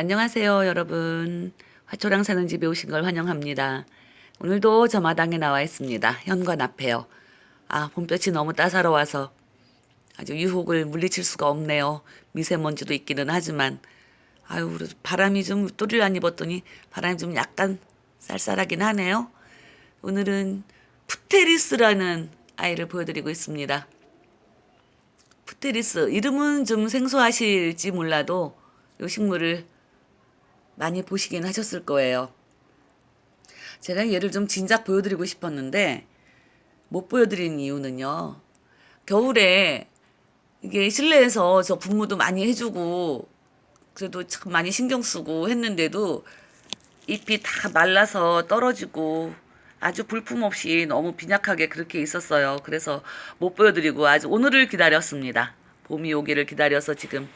안녕하세요, 여러분. 화초랑 사는 집에 오신 걸 환영합니다. 오늘도 저 마당에 나와 있습니다. 현관 앞에요. 아, 봄볕이 너무 따사로워서 아주 유혹을 물리칠 수가 없네요. 미세먼지도 있기는 하지만 아유, 바람이 좀 또리를 안 입었더니 바람이 좀 약간 쌀쌀하긴 하네요. 오늘은 푸테리스라는 아이를 보여드리고 있습니다. 푸테리스 이름은 좀 생소하실지 몰라도 이 식물을 많이 보시긴 하셨을 거예요. 제가 얘를 좀 진작 보여드리고 싶었는데 못 보여드린 이유는요. 겨울에 이게 실내에서 저 분무도 많이 해주고 그래도 참 많이 신경 쓰고 했는데도 잎이 다 말라서 떨어지고 아주 볼품 없이 너무 빈약하게 그렇게 있었어요. 그래서 못 보여드리고 아주 오늘을 기다렸습니다. 봄이 오기를 기다려서 지금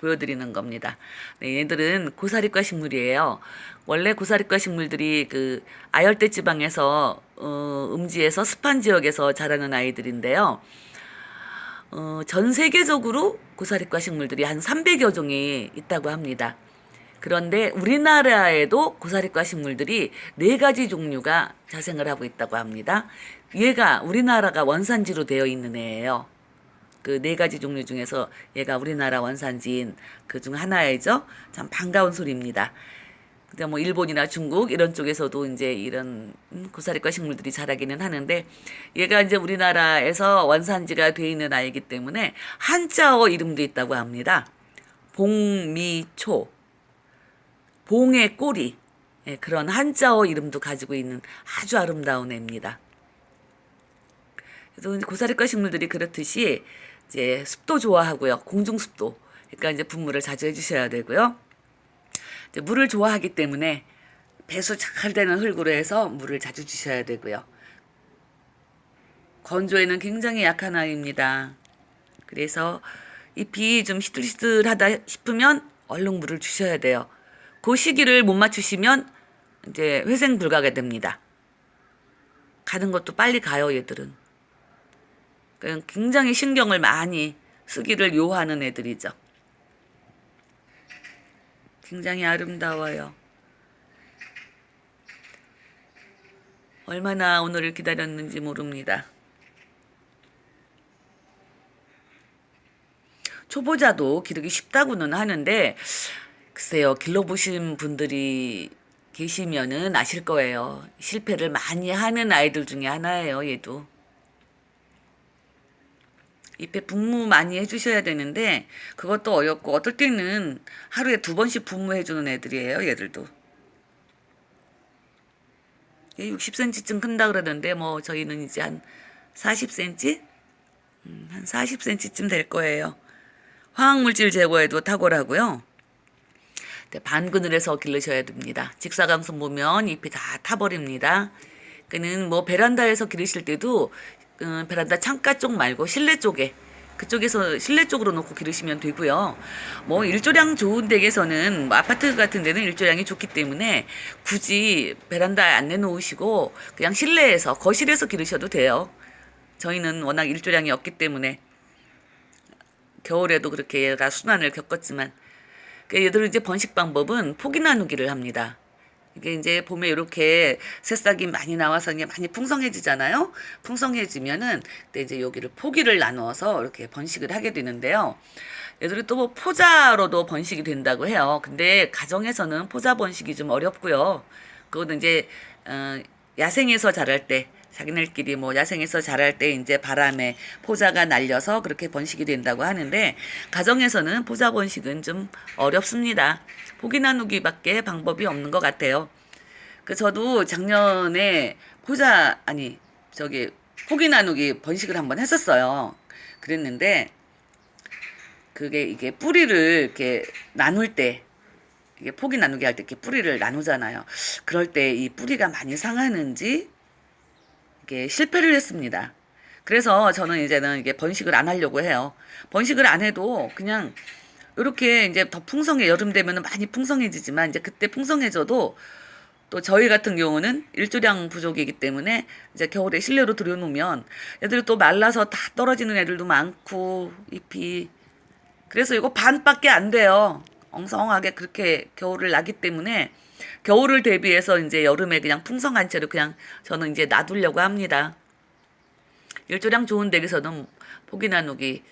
보여드리는 겁니다. 네, 얘들은 고사리과 식물이에요. 원래 고사리과 식물들이 그 아열대 지방에서 어, 음지에서 습한 지역에서 자라는 아이들인데요. 어, 전 세계적으로 고사리과 식물들이 한 300여 종이 있다고 합니다. 그런데 우리나라에도 고사리과 식물들이 네 가지 종류가 자생을 하고 있다고 합니다. 얘가 우리나라가 원산지로 되어 있는 애예요. 그 네 가지 종류 중에서 얘가 우리나라 원산지인 그 중 하나이죠. 참 반가운 소리입니다. 근데 뭐 일본이나 중국 이런 쪽에서도 이제 이런 음, 고사리과 식물들이 자라기는 하는데 얘가 이제 우리나라에서 원산지가 돼 있는 아이기 때문에 한자어 이름도 있다고 합니다. 봉미초, 봉의 꼬리 예, 그런 한자어 이름도 가지고 있는 아주 아름다운 애입니다. 그래서 고사리과 식물들이 그렇듯이 이제 습도 좋아하고요. 공중 습도. 그러니까 이제 분무를 자주 해주셔야 되고요. 이제 물을 좋아하기 때문에 배수 잘 되는 흙으로 해서 물을 자주 주셔야 되고요. 건조에는 굉장히 약한 아이입니다. 그래서 잎이 좀 시들시들하다 싶으면 얼른 물을 주셔야 돼요. 그 시기를 못 맞추시면 이제 회생 불가가 됩니다. 가는 것도 빨리 가요, 얘들은. 굉장히 신경을 많이 쓰기를 요하는 애들이죠. 굉장히 아름다워요. 얼마나 오늘을 기다렸는지 모릅니다. 초보자도 기르기 쉽다고는 하는데 글쎄요 길러보신 분들이 계시면은 아실 거예요. 실패를 많이 하는 아이들 중에 하나예요. 얘도. 잎에 분무 많이 해주셔야 되는데 그것도 어렵고 어떨 때는 하루에 두 번씩 분무해주는 애들이에요. 얘들도. 60cm쯤 큰다 그러던데 뭐 저희는 이제 한 40cm? 음, 한 40cm쯤 될 거예요. 화학물질 제거에도 탁월하고요. 네, 반그늘에서 기르셔야 됩니다. 직사광선 보면 잎이 다 타버립니다. 그는 뭐 베란다에서 기르실 때도 음, 베란다 창가 쪽 말고 실내 쪽에 그쪽에서 실내 쪽으로 놓고 기르시면 되고요. 뭐 일조량 좋은 댁에서는 뭐 아파트 같은 데는 일조량이 좋기 때문에 굳이 베란다에 안 내놓으시고 그냥 실내에서 거실에서 기르셔도 돼요. 저희는 워낙 일조량이 없기 때문에 겨울에도 그렇게 얘가 순환을 겪었지만 그 얘들은 이제 번식 방법은 포기 나누기를 합니다. 이게 이제 봄에 이렇게 새싹이 많이 나와서 이게 많이 풍성해지잖아요. 풍성해지면은 그때 이제 여기를 포기를 나누어서 이렇게 번식을 하게 되는데요. 얘들이 또 뭐 포자로도 번식이 된다고 해요. 근데 가정에서는 포자 번식이 좀 어렵고요. 그거는 이제 어, 야생에서 자랄 때 자기네들끼리 뭐 야생에서 자랄 때 이제 바람에 포자가 날려서 그렇게 번식이 된다고 하는데 가정에서는 포자 번식은 좀 어렵습니다. 포기 나누기밖에 방법이 없는 것 같아요. 그 저도 작년에 포자 아니 저기 포기 나누기 번식을 한번 했었어요. 그랬는데 그게 이게 뿌리를 이렇게 나눌 때 이게 포기 나누기 할 때 이렇게 뿌리를 나누잖아요. 그럴 때 이 뿌리가 많이 상하는지 이게 실패를 했습니다. 그래서 저는 이제는 이게 번식을 안 하려고 해요. 번식을 안 해도 그냥 이렇게 이제 더 풍성해 여름 되면은 많이 풍성해지지만 이제 그때 풍성해져도 또 저희 같은 경우는 일조량 부족이기 때문에 이제 겨울에 실내로 들여놓으면 애들이 또 말라서 다 떨어지는 애들도 많고 잎이 그래서 이거 반밖에 안 돼요. 엉성하게 그렇게 겨울을 나기 때문에 겨울을 대비해서 이제 여름에 그냥 풍성한 채로 그냥 저는 이제 놔두려고 합니다. 일조량 좋은 댁에서는 포기 나누기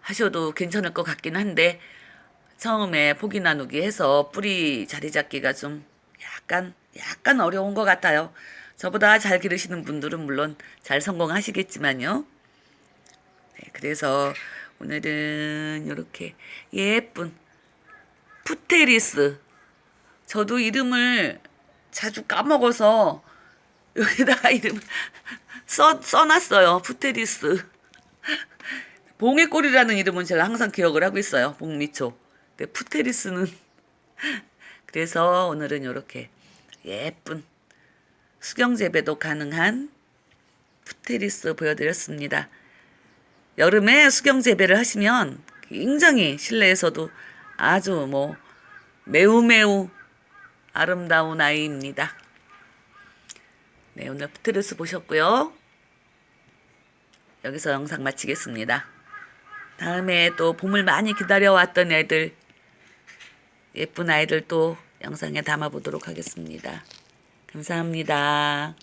하셔도 괜찮을 것 같긴 한데 처음에 포기 나누기 해서 뿌리 자리 잡기가 좀 약간 약간 어려운 것 같아요. 저보다 잘 기르시는 분들은 물론 잘 성공하시겠지만요. 네, 그래서 오늘은 이렇게 예쁜 푸테리스 저도 이름을 자주 까먹어서 여기다가 이름 써, 써놨어요. 푸테리스. 봉의골이라는 이름은 제가 항상 기억을 하고 있어요. 복미초. 근데 푸테리스는 그래서 오늘은 이렇게 예쁜 수경 재배도 가능한 푸테리스 보여드렸습니다. 여름에 수경 재배를 하시면 굉장히 실내에서도 아주 뭐 매우 매우 아름다운 아이입니다. 네, 오늘 푸테리스 보셨고요. 여기서 영상 마치겠습니다. 다음에 또 봄을 많이 기다려왔던 애들, 예쁜 아이들 또 영상에 담아보도록 하겠습니다. 감사합니다.